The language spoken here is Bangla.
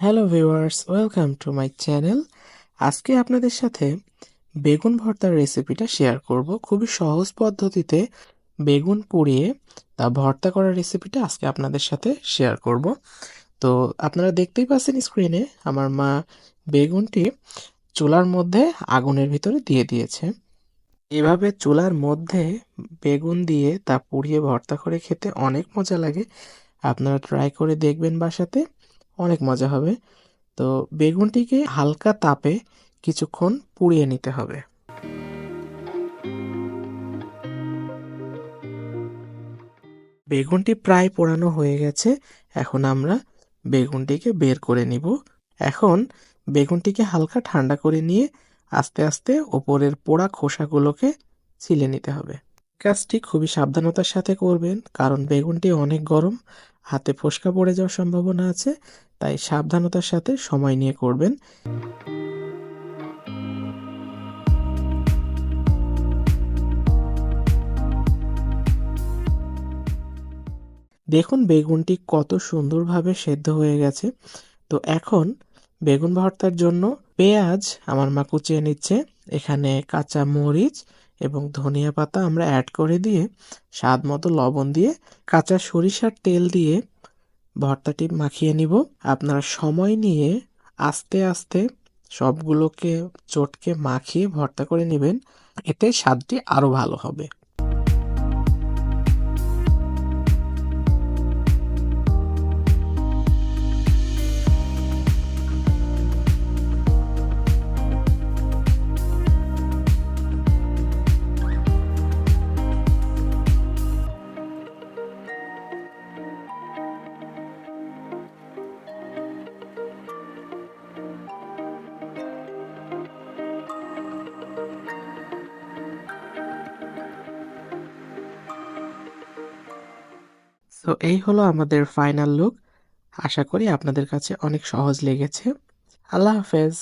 Hello viewers welcome to my channel আজকে আপনাদের সাথে বেগুন ভর্তার রেসিপিটা শেয়ার করব। খুবই সহজ পদ্ধতিতে বেগুন পুড়িয়ে তা ভর্তা করার রেসিপিটা আজকে আপনাদের সাথে শেয়ার করব। তো আপনারা দেখতেই পাচ্ছেন স্ক্রিনে আমার মা বেগুনটি চুলার মধ্যে আগুনের ভিতরে দিয়ে দিয়েছে। এভাবে চুলার মধ্যে বেগুন দিয়ে তা পুড়িয়ে ভর্তা করে খেতে অনেক মজা লাগে। আপনারা ট্রাই করে দেখবেন বাসাতে। অনেক মজা হবে। তো বেগুনটিকে হালকা তাপে কিছুক্ষণ পুড়িয়ে নিতে হবে। বেগুনটি প্রায় পোড়ানো হয়ে গেছে। এখন আমরা বেগুনটিকে বের করে নিব। এখন বেগুনটিকে হালকা ঠান্ডা করে নিয়ে আস্তে আস্তে ওপরের পোড়া খোসাগুলোকে ছিলে নিতে হবে। কাজটি খুবই সাবধানতার সাথে করবেন, কারণ বেগুনটি অনেক গরম, হাতে ফোসকা পড়ে যাওয়ার সম্ভাবনা আছে। তাই সাবধানতার সাথে সময় নিয়ে করবেন। দেখুন, বেগুনটি কত সুন্দরভাবে সেদ্ধ হয়ে গেছে। তো এখন বেগুন ভর্তার জন্য পেঁয়াজ আমার মা কুচিয়ে নিচ্ছে। এখানে কাঁচা মরিচ এবং ধনিয়া পাতা আমরা অ্যাড করে দিয়ে স্বাদ মতো লবণ দিয়ে কাঁচা সরিষার তেল দিয়ে ভর্তাটি মাখিয়ে নিব। আপনারা সময় নিয়ে আস্তে আস্তে সবগুলোকে, চটকে মাখিয়ে ভর্তা করে নেবেন। এতে স্বাদটি আরও ভালো হবে। তো এই হলো আমাদের ফাইনাল লুক আশা করি আপনাদের কাছে অনেক সহজ লেগেছে। আল্লাহ হাফেজ।